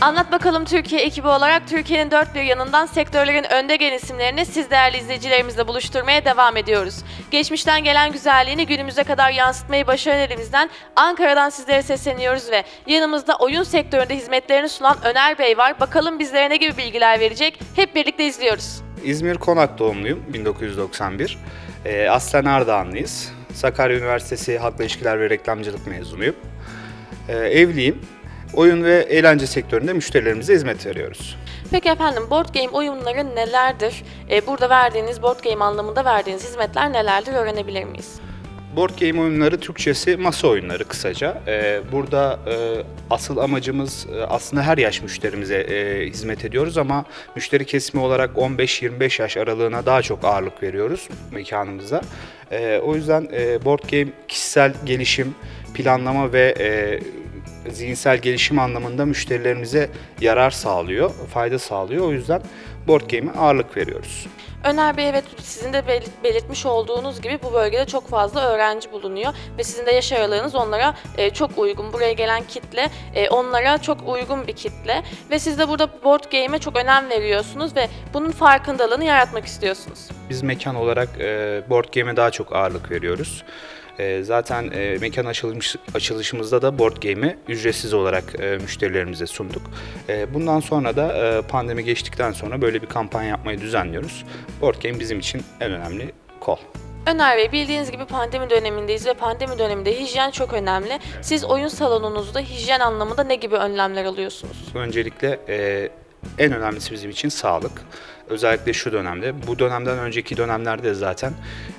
Anlat Bakalım Türkiye ekibi olarak Türkiye'nin dört bir yanından sektörlerin önde gelen isimlerini siz değerli izleyicilerimizle buluşturmaya devam ediyoruz. Geçmişten gelen güzelliğini günümüze kadar yansıtmayı başaran elimizden Ankara'dan sizlere sesleniyoruz ve yanımızda oyun sektöründe hizmetlerini sunan Öner Bey var. Bakalım bizlere ne gibi bilgiler verecek? Hep birlikte izliyoruz. İzmir Konak doğumluyum, 1991. Ee, aslen Ardahanlıyız. Sakarya Üniversitesi Halkla İlişkiler ve Reklamcılık mezunuyum. Ee, evliyim. Oyun ve eğlence sektöründe müşterilerimize hizmet veriyoruz. Peki efendim board game oyunları nelerdir? Ee, burada verdiğiniz board game anlamında verdiğiniz hizmetler nelerdir öğrenebilir miyiz? Board game oyunları Türkçesi masa oyunları kısaca. Ee, burada e, asıl amacımız e, aslında her yaş müşterimize e, hizmet ediyoruz ama müşteri kesimi olarak 15-25 yaş aralığına daha çok ağırlık veriyoruz mekanımıza. E, o yüzden e, board game kişisel gelişim, planlama ve e, zihinsel gelişim anlamında müşterilerimize yarar sağlıyor, fayda sağlıyor. O yüzden board game'e ağırlık veriyoruz. Öner Bey evet sizin de belir- belirtmiş olduğunuz gibi bu bölgede çok fazla öğrenci bulunuyor ve sizin de yaş aralığınız onlara e, çok uygun. Buraya gelen kitle e, onlara çok uygun bir kitle ve siz de burada board game'e çok önem veriyorsunuz ve bunun farkındalığını yaratmak istiyorsunuz. Biz mekan olarak e, board game'e daha çok ağırlık veriyoruz. E, zaten e, mekan açılmış, açılışımızda da board game'i ücretsiz olarak e, müşterilerimize sunduk. E, bundan sonra da e, pandemi geçtikten sonra böyle bir kampanya yapmayı düzenliyoruz. Board game bizim için en önemli kol. Öner Bey bildiğiniz gibi pandemi dönemindeyiz ve pandemi döneminde hijyen çok önemli. Siz oyun salonunuzda hijyen anlamında ne gibi önlemler alıyorsunuz? Öncelikle e, en önemlisi bizim için sağlık. Özellikle şu dönemde, bu dönemden önceki dönemlerde zaten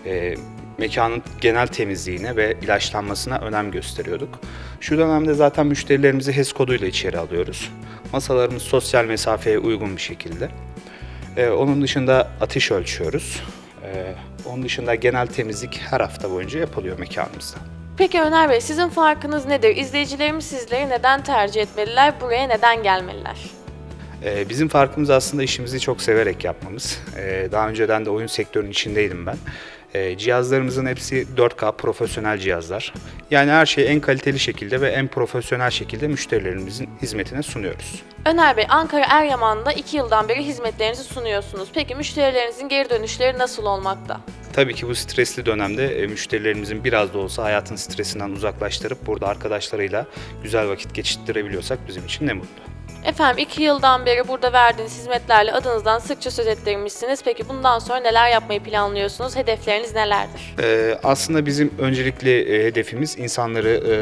e, mekanın genel temizliğine ve ilaçlanmasına önem gösteriyorduk. Şu dönemde zaten müşterilerimizi HES koduyla içeri alıyoruz. Masalarımız sosyal mesafeye uygun bir şekilde. E, onun dışında ateş ölçüyoruz. E, onun dışında genel temizlik her hafta boyunca yapılıyor mekanımızda. Peki Öner Bey sizin farkınız nedir? İzleyicilerimiz sizleri neden tercih etmeliler? Buraya neden gelmeliler? Ee, Bizim farkımız aslında işimizi çok severek yapmamız. Ee, Daha önceden de oyun sektörünün içindeydim ben. Ee, Cihazlarımızın hepsi 4K profesyonel cihazlar. Yani her şeyi en kaliteli şekilde ve en profesyonel şekilde müşterilerimizin hizmetine sunuyoruz. Öner Bey, Ankara Eryaman'da 2 yıldan beri hizmetlerinizi sunuyorsunuz. Peki müşterilerinizin geri dönüşleri nasıl olmakta? Tabii ki bu stresli dönemde e, müşterilerimizin biraz da olsa hayatın stresinden uzaklaştırıp burada arkadaşlarıyla güzel vakit geçirtirebiliyorsak bizim için ne mutlu. Efendim 2 yıldan beri burada verdiğiniz hizmetlerle adınızdan sıkça söz ettirmişsiniz. Peki bundan sonra neler yapmayı planlıyorsunuz? Hedefleriniz nelerdir? Ee, aslında bizim öncelikli e, hedefimiz insanları, e,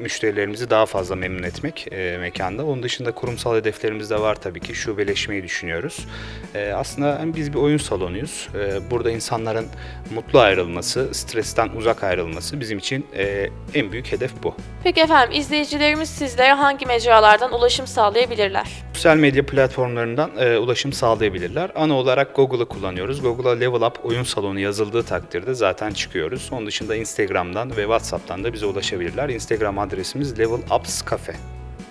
müşterilerimizi daha fazla memnun etmek e, mekanda. Onun dışında kurumsal hedeflerimiz de var tabii ki. Şubeleşmeyi düşünüyoruz. E, aslında hem biz bir oyun salonuyuz. E, burada insanların mutlu ayrılması, stresten uzak ayrılması bizim için e, en büyük hedef bu. Peki efendim izleyicilerimiz sizlere hangi mecralardan ulaşım sağlayabilirler? Sosyal medya platformlarından e, ulaşım sağlayabilirler. Ana olarak Google'ı kullanıyoruz. Google'a Level Up oyun salonu yazıldığı takdirde zaten çıkıyoruz. Onun dışında Instagram'dan ve WhatsApp'tan da bize ulaşabilirler. Instagram adresimiz Level Ups Cafe.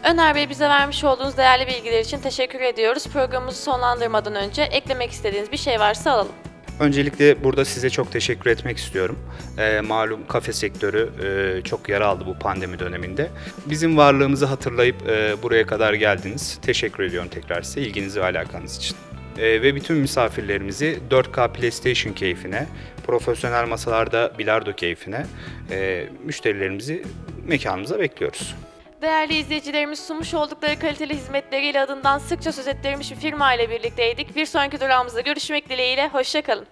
Öner Bey bize vermiş olduğunuz değerli bilgiler için teşekkür ediyoruz. Programımızı sonlandırmadan önce eklemek istediğiniz bir şey varsa alalım. Öncelikle burada size çok teşekkür etmek istiyorum. Ee, malum kafe sektörü e, çok yara aldı bu pandemi döneminde. Bizim varlığımızı hatırlayıp e, buraya kadar geldiniz. Teşekkür ediyorum tekrar size ilginiz ve alakanız için. E, ve bütün misafirlerimizi 4K PlayStation keyfine, profesyonel masalarda bilardo keyfine, e, müşterilerimizi mekanımıza bekliyoruz. Değerli izleyicilerimiz sunmuş oldukları kaliteli hizmetleriyle adından sıkça söz ettirilmiş bir firma ile birlikteydik. Bir sonraki durağımızda görüşmek dileğiyle, hoşçakalın.